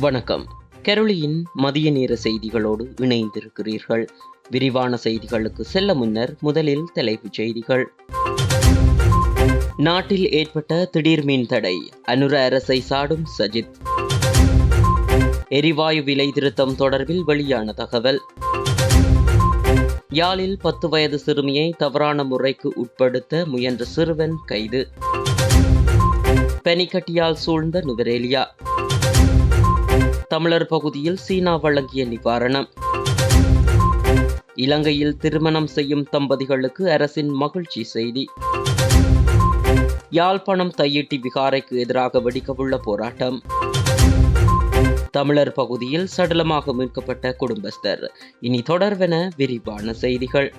வணக்கம். கெரளியின் மதிய நேர செய்திகளோடு இணைந்திருக்கிறீர்கள். விரிவான செய்திகளுக்கு செல்ல முன்னர் முதலில் தலைப்புச் செய்திகள். நாட்டில் ஏற்பட்ட திடீர் மின் தடை அனுர அரசை சாடும் சஜித். எரிவாயு விலை திருத்தம் தொடர்பில் வெளியான தகவல். யாழில் பத்து வயது சிறுமியை தவறான முறைக்கு உட்படுத்த முயன்ற சிறுவன் கைது. பனிக்கட்டியால் சூழ்ந்த நுவரேலியா. தமிழர் பகுதியில் சீனா வழங்கிய நிவாரணம். இலங்கையில் திருமணம் செய்யும் தம்பதிகளுக்கு அரசின் மகிழ்ச்சி செய்தி. யாழ்ப்பாணம் தையிட்டி விகாரைக்கு எதிராக வெடிக்கவுள்ள போராட்டம். தமிழர் பகுதியில் சடலமாக மீட்கப்பட்ட குடும்பஸ்தர். இனி தொடர்வென விரிவான செய்திகள்.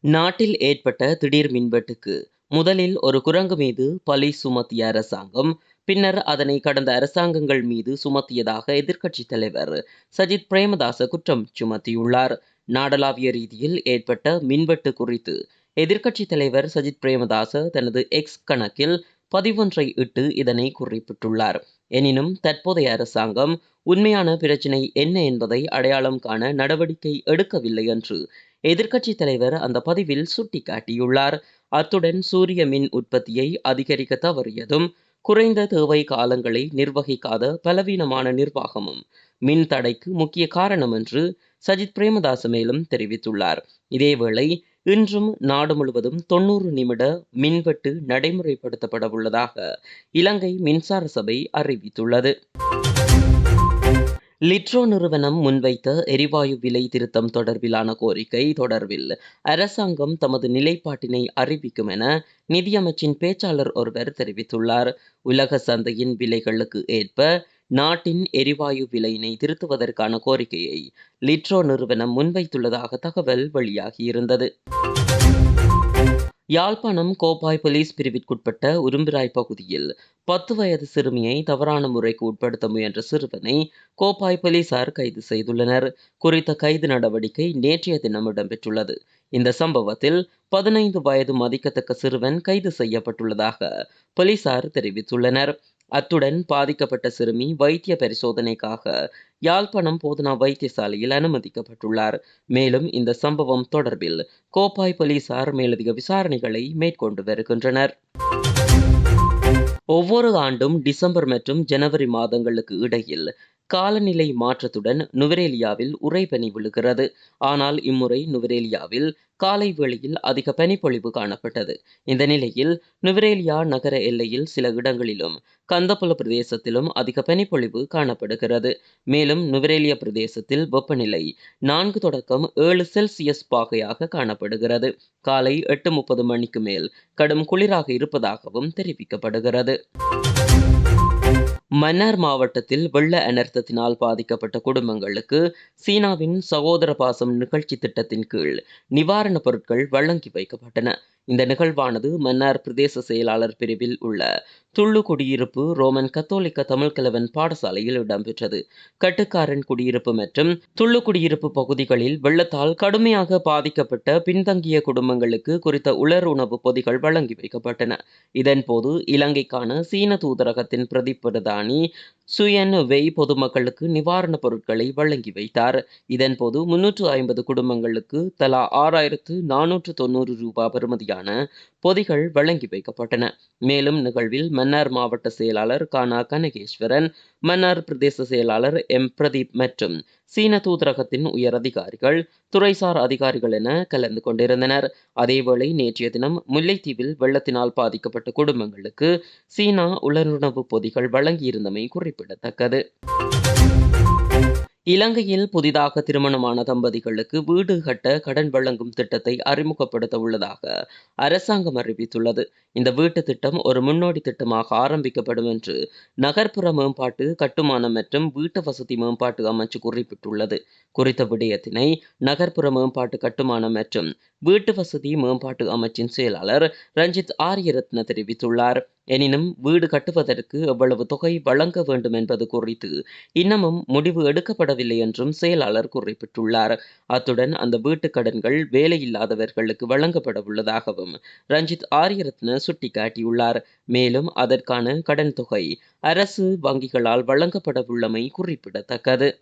நாட்டில் ஏற்பட்ட திடீர் மின்வெட்டுக்கு முதலில் ஒரு குரங்கு மீது பலி சுமத்திய அரசாங்கம் பின்னர் அதனை கடந்த அரசாங்கங்கள் மீது சுமத்தியதாக எதிர்க்கட்சித் தலைவர் சஜித் பிரேமதாச குற்றம் சுமத்தியுள்ளார். நாடளாவிய ரீதியில் ஏற்பட்ட மின்வெட்டு குறித்து எதிர்க்கட்சித் தலைவர் சஜித் பிரேமதாச தனது எக்ஸ் கணக்கில் பதிவொன்றை இட்டு இதனை குறிப்பிட்டுள்ளார். எனினும் தற்போதைய அரசாங்கம் உண்மையான பிரச்சினை என்ன என்பதை அடையாளம் காண நடவடிக்கை எடுக்கவில்லை என்று எதிர்க்கட்சித் தலைவர் அந்த பதிவில் சுட்டிக்காட்டியுள்ளார். அத்துடன் சூரிய மின் உற்பத்தியை அதிகரிக்க தவறியதும் குறைந்த தேவை காலங்களை நிர்வகிக்காத பலவீனமான நிர்வாகமும் மின் தடைக்கு முக்கிய காரணம் என்று சஜித் பிரேமதாச மேலும் தெரிவித்துள்ளார். இதேவேளை இன்றும் நாடு முழுவதும் தொண்ணூறு நிமிட மின்வெட்டு நடைமுறைப்படுத்தப்பட உள்ளதாக இலங்கை மின்சார சபை அறிவித்துள்ளது. லிட்ரோ நிறுவனம் முன்வைத்த எரிவாயு விலை திருத்தம் தொடர்பிலான கோரிக்கை தொடர்பில் அரசாங்கம் தமது நிலைப்பாட்டினை அறிவிக்கும் என நிதியமைச்சின் பேச்சாளர் ஒருவர் தெரிவித்துள்ளார். உலக சந்தையின் விலைகளுக்கு ஏற்ப நாட்டின் எரிவாயு விலையினை திருத்துவதற்கான கோரிக்கையை லிட்ரோ நிறுவனம் முன்வைத்துள்ளதாக தகவல் வெளியாகியிருந்தது. யாழ்ப்பாணம் கோப்பாய் போலீஸ் பிரிவிற்குட்பட்ட உரும்பிராய் பகுதியில் பத்து வயது சிறுமியை தவறான முறைக்கு உட்படுத்த முயன்ற சிறுவனை கோப்பாய் போலீசார் கைது செய்துள்ளனர். குறித்த கைது நடவடிக்கை நேற்றைய தினம் இடம்பெற்றுள்ளது. இந்த சம்பவத்தில் பதினைந்து வயது மதிக்கத்தக்க சிறுவன் கைது செய்யப்பட்டுள்ளதாக போலீசார் தெரிவித்துள்ளனர். அத்துடன் பாதிக்கப்பட்ட சிறுமி வைத்திய பரிசோதனைக்காக யாழ்ப்பாணம் போதனா வைத்தியசாலையில் அனுமதிக்கப்பட்டுள்ளார். மேலும் இந்த சம்பவம் தொடர்பில் கோப்பாய் போலீசார் மேலதிக விசாரணைகளை மேற்கொண்டு வருகின்றனர். ஒவ்வொரு ஆண்டும் டிசம்பர் மற்றும் ஜனவரி மாதங்களுக்கு இடையில் காலநிலை மாற்றத்துடன் நுவரேலியாவில் உறைபனி விழுகிறது. ஆனால் இம்முறை நுவரேலியாவில் காலை வேளையில் அதிக பனிப்பொழிவு காணப்பட்டது. இந்த நிலையில் நுவரேலியா நகர எல்லையில் சில இடங்களிலும் கந்தப்புல பிரதேசத்திலும் அதிக பனிப்பொழிவு காணப்படுகிறது. மேலும் நுவரேலியா பிரதேசத்தில் வெப்பநிலை நான்கு தொடக்கம் ஏழு செல்சியஸ் பாகையாக காணப்படுகிறது. காலை எட்டு முப்பது மணிக்கு மேல் கடும் குளிராக இருப்பதாகவும் தெரிவிக்கப்படுகிறது. மன்னார் மாவட்டத்தில் வெள்ள அனர்த்தத்தினால் பாதிக்கப்பட்ட குடும்பங்களுக்கு சீனாவின் சகோதர பாசம் நிகழ்ச்சி திட்டத்தின் கீழ் நிவாரணப் பொருட்கள் வழங்கி வைக்கப்பட்டன. இந்த நிகழ்வானது மன்னார் பிரதேச செயலாளர் பிரிவில் உள்ள துள்ளு குடியிருப்பு ரோமன் கத்தோலிக்க தமிழ் கிழவன் பாடசாலையில் இடம்பெற்றது. கட்டுக்காரன் குடியிருப்பு மற்றும் துள்ளு குடியிருப்பு பகுதிகளில் வெள்ளத்தால் கடுமையாக பாதிக்கப்பட்ட பின்தங்கிய குடும்பங்களுக்கு குறித்த உலர் உணவு பொதிகள் வழங்கி வைக்கப்பட்டன. இதன்போது இலங்கைக்கான சீன தூதரகத்தின் பிரதி பிரதானி சுயன் வெய் பொதுமக்களுக்கு நிவாரணப் பொருட்களை வழங்கி வைத்தார். இதன்போது முன்னூற்று ஐம்பது குடும்பங்களுக்கு தலா ஆறாயிரத்து நானூற்று தொன்னூறு ரூபாய் பெறுமதியான பொதிகள் வழங்கி வைக்கப்பட்டன. மேலும் நிகழ்வில் மன்னார் மாவட்ட செயலாளர் கானா கனகேஸ்வரன் மன்னார் பிரதேச செயலாளர் எம். பிரதீப் மற்றும் சீன தூதரகத்தின் உயர் அதிகாரிகள் துறைசார் அதிகாரிகள் என கலந்து கொண்டிருந்தனர். அதேவேளை நேற்றைய தினம் முல்லைத்தீவில் வெள்ளத்தினால் பாதிக்கப்பட்ட குடும்பங்களுக்கு சீனா உலருணவு பொதிகள் வழங்கியிருந்தமை குறிப்பிடத்தக்கது. இலங்கையில் புதிதாக திருமணமான தம்பதிகளுக்கு வீடு கட்ட கடன் வழங்கும் திட்டத்தை அறிமுகப்படுத்த உள்ளதாக அரசாங்கம் அறிவித்துள்ளது. இந்த வீட்டு திட்டம் ஒரு முன்னோடி திட்டமாக ஆரம்பிக்கப்படும் என்று நகர்ப்புற மேம்பாட்டு கட்டுமானம் மற்றும் வீட்டு வசதி மேம்பாட்டு அமைச்சு குறிப்பிட்டுள்ளது. குறித்த விடயத்தினை நகர்ப்புற மேம்பாட்டு கட்டுமானம் மற்றும் வீட்டு வசதி மேம்பாட்டு அமைச்சின் செயலாளர் ரஞ்சித் ஆரியரத்ன தெரிவித்துள்ளார். எனினும் வீடு கட்டுவதற்கு எவ்வளவு தொகை வழங்க வேண்டும் என்பது குறித்து இன்னமும் முடிவு எடுக்கப்படவில்லை என்றும் செயலாளர் குறிப்பிட்டுள்ளார். அத்துடன் அந்த வீட்டு கடன்கள் வேலையில்லாதவர்களுக்கு வழங்கப்பட உள்ளதாகவும் ரஞ்சித் ஆரியரத்ன சுட்டிக்காட்டியுள்ளார். மேலும் அதற்கான கடன் தொகை அரசு வங்கிகளால் வழங்கப்பட உள்ளமை குறிப்பிடத்தக்கது.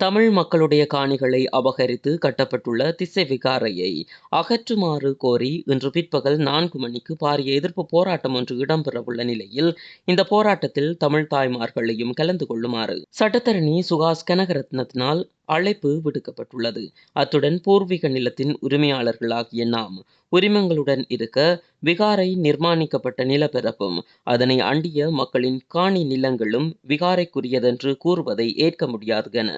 தமிழ் மக்களுடைய காணிகளை அபகரித்து கட்டப்பட்டுள்ள திசை விகாரையை அகற்றுமாறு கோரி இன்று பிற்பகல் நான்கு மணிக்கு பாரிய எதிர்ப்பு போராட்டம் ஒன்று இடம்பெறவுள்ள நிலையில் இந்த போராட்டத்தில் தமிழ் தாய்மார்களையும் கலந்து கொள்ளுமாறு சட்டத்தரணி சுகாஸ் கனகரத்னத்தினால் அழைப்பு விடுக்கப்பட்டுள்ளது. அத்துடன் பூர்வீக நிலத்தின் உரிமையாளர்களாகிய நாம் உரிமங்களுடன் இருக்க விகாரை நிர்மாணிக்கப்பட்ட நிலப்பரப்பும் அதனை அண்டிய மக்களின் காணி நிலங்களும் விகாரைக்குரியதென்று கூறுவதை ஏற்க முடியாது என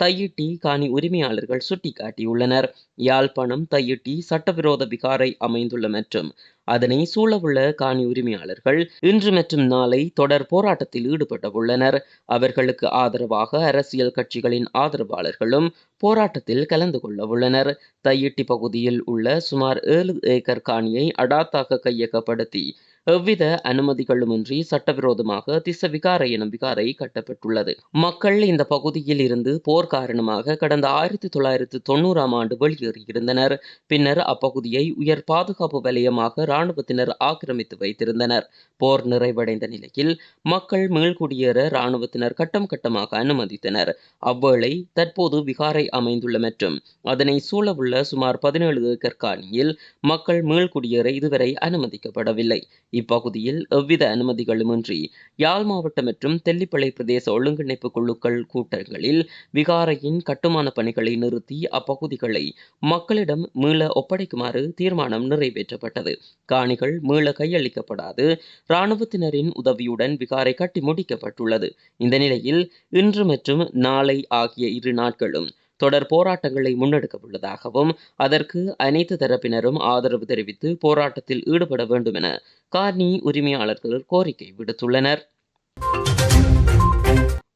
தையிட்டி காணி உரிமையாளர்கள் சுட்டிக்காட்டியுள்ளனர். யாழ்ப்பாணம் தையிட்டி சட்டவிரோத விகாரை அமைந்துள்ள மற்றும் அதனை சூழவுள்ள காணி உரிமையாளர்கள் இன்று மற்றும் நாளை தொடர் போராட்டத்தில் ஈடுபட உள்ளனர். அவர்களுக்கு ஆதரவாக அரசியல் கட்சிகளின் ஆதரவாளர்களும் போராட்டத்தில் கலந்து கொள்ள உள்ளனர். தையிட்டி பகுதியில் உள்ள சுமார் ஏழு ஏக்கர் காணியை அடாத்தாக கையகப்படுத்தி எவ்வித அனுமதிகளுமின்றி சட்டவிரோதமாக திச விகாரை எனும் விகாரை கட்டப்பட்டுள்ளது. மக்கள் இந்த பகுதியில் இருந்து போர் காரணமாக கடந்த ஆயிரத்தி தொள்ளாயிரத்தி தொண்ணூறாம் ஆண்டு வெளியேறியிருந்தனர். பின்னர் அப்பகுதியை உயர் பாதுகாப்பு வலயமாக இராணுவத்தினர் ஆக்கிரமித்து வைத்திருந்தனர். போர் நிறைவடைந்த நிலையில் மக்கள் மீள்குடியேற இராணுவத்தினர் கட்டம் கட்டமாக அனுமதித்தனர். அவ்வேளை தற்போது விகாரை அமைந்துள்ள மற்றும் அதனை சூழவுள்ள சுமார் பதினேழு ஏக்கர் காணியில் மக்கள் மீள்குடியேற இதுவரை அனுமதிக்கப்படவில்லை. இப்பகுதியில் எவ்வித அனுமதிகளுமின்றி யாழ் மாவட்ட மற்றும் தெல்லிப்பளை பிரதேச ஒழுங்கிணைப்பு குழுக்கள் கூட்டங்களில் விகாரையின் கட்டுமான பணிகளை நிறுத்தி அப்பகுதிகளை மக்களிடம் மீள ஒப்படைக்குமாறு தீர்மானம் நிறைவேற்றப்பட்டது. காணிகள் மீள கையளிக்கப்படாது. இராணுவத்தினரின் உதவியுடன் விகாரை கட்டி முடிக்கப்பட்டுள்ளது. இந்த நிலையில் இன்று மற்றும் நாளை ஆகிய இரு நாட்களும் தொடர் போராட்டங்களை முன்னெடுக்க உள்ளதாகவும் அதற்கு அனைத்து தரப்பினரும் ஆதரவு தெரிவித்து போராட்டத்தில் ஈடுபட வேண்டும் என கார்னி உரிமையாளர்கள் கோரிக்கை விடுத்துள்ளனர்.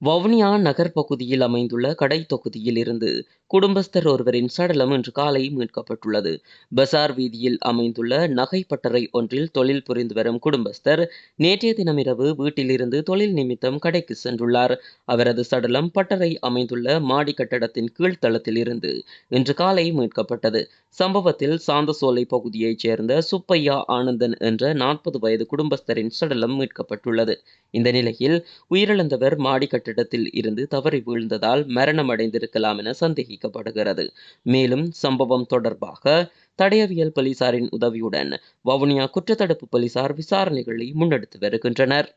வவுனியா நகர் பகுதியில் அமைந்துள்ள கடை தொகுதியில் இருந்து குடும்பஸ்தர் ஒருவரின் சடலம் இன்று காலை மீட்கப்பட்டுள்ளது. பசார் வீதியில் அமைந்துள்ள நகை பட்டறை ஒன்றில் தொழில் புரிந்து வரும் குடும்பஸ்தர் நேற்றைய தினமிரவு வீட்டிலிருந்து தொழில் நிமித்தம் கடைக்கு சென்றுள்ளார். அவரது சடலம் பட்டறை அமைந்துள்ள மாடி கட்டடத்தின் கீழ்த்தளத்தில் இருந்து இன்று காலை மீட்கப்பட்டது. சம்பவத்தில் சாந்தசோலை பகுதியைச் சேர்ந்த சுப்பையா ஆனந்தன் என்ற நாற்பது வயது குடும்பஸ்தரின் சடலம் மீட்கப்பட்டுள்ளது. இந்த நிலையில் உயிரிழந்தவர் மாடி கட்டிடத்தில் இருந்து தவறி வீழ்ந்ததால் மரணமடைந்திருக்கலாம் என சந்தேகிக்கப்படுகிறது மேலும் சம்பவம் தொடர்பாக தடயவியல் போலீசாரின் உதவியுடன் வவுனியா குற்றத்தடுப்பு போலீசார் விசாரணைகளை முன்னெடுத்து வருகின்றனர்.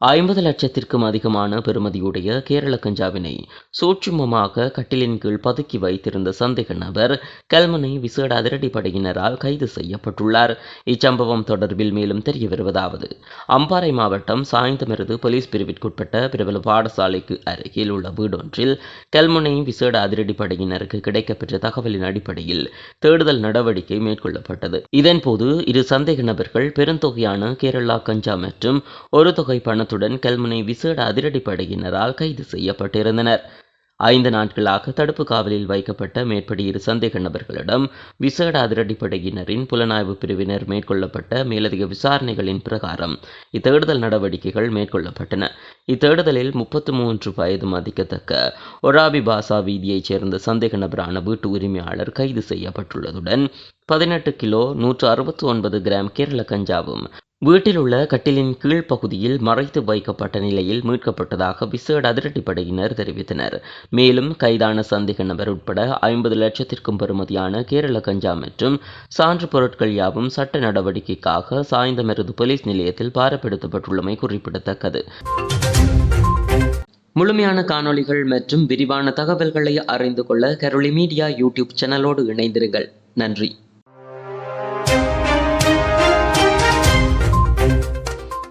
ஐம்பது லட்சத்திற்கும் அதிகமான பெறுமதியுடைய கேரள கஞ்சாவினை சூட்சுமமாக கட்டிலின் கீழ் பதுக்கி வைத்திருந்த சந்தேக நபர் கல்முனை விசேட அதிரடிப்படையினரால் கைது செய்யப்பட்டுள்ளார். இச்சம்பவம் தொடர்பில் மேலும் தெரிய வருவதாவது அம்பாறை மாவட்டம் சாய்ந்தமிருது போலீஸ் பிரிவிற்குட்பட்ட பிரபல பாடசாலைக்கு அருகில் உள்ள வீடொன்றில் கல்முனை விசேட அதிரடிப்படையினருக்கு கிடைக்கப்பெற்ற தகவலின் அடிப்படையில் தேடுதல் நடவடிக்கை மேற்கொள்ளப்பட்டது. இதன்போது இரு சந்தேக நபர்கள் பெருந்தொகையான கேரளா கஞ்சா மற்றும் ஒரு தொகை பண காரணத்துடன் கல்முனை விசேட அதிரடிப்படையினரால் கைது செய்யப்பட்டிருந்தனர். ஐந்து நாட்களாக தடுப்பு காவலில் வைக்கப்பட்ட மேற்படி இரு சந்தேக நபர்களிடம் விசேட அதிரடிப்படையினரின் புலனாய்வு பிரிவினர் மேற்கொள்ளப்பட்ட மேலதிக விசாரணைகளின் பிரகாரம் இத்தேடுதல் நடவடிக்கைகள் மேற்கொள்ளப்பட்டன. இத்தேடுதலில் முப்பத்து மூன்று வயது மதிக்கத்தக்க ஒராபி பாசா வீதியைச் சேர்ந்த சந்தேக நபரான வீட்டு உரிமையாளர் கைது செய்யப்பட்டுள்ளதுடன் பதினெட்டு கிலோ நூற்று அறுபத்தி ஒன்பது கிராம் கேரள கஞ்சாவும் வீட்டில் உள்ள கட்டிலின் கீழ் பகுதியில் மறைத்து வைக்கப்பட்ட நிலையில் மீட்கப்பட்டதாக விசேட அதிரடிப்படையினர் தெரிவித்தனர். மேலும் கைதான சந்தேக நபர் உட்பட ஐம்பது லட்சத்திற்கும் பெறுமதியான கேரள கஞ்சா மற்றும் சான்று பொருட்கள் யாவும் சட்ட நடவடிக்கைக்காக சாய்ந்தமருது போலீஸ் நிலையத்தில் பாரப்படுத்தப்பட்டுள்ளமை குறிப்பிடத்தக்கது. முழுமையான காணொளிகள் மற்றும் விரிவான தகவல்களை அறிந்து கொள்ள கரோலி மீடியா யூடியூப் சேனலோடு இணைந்திருங்கள். நன்றி.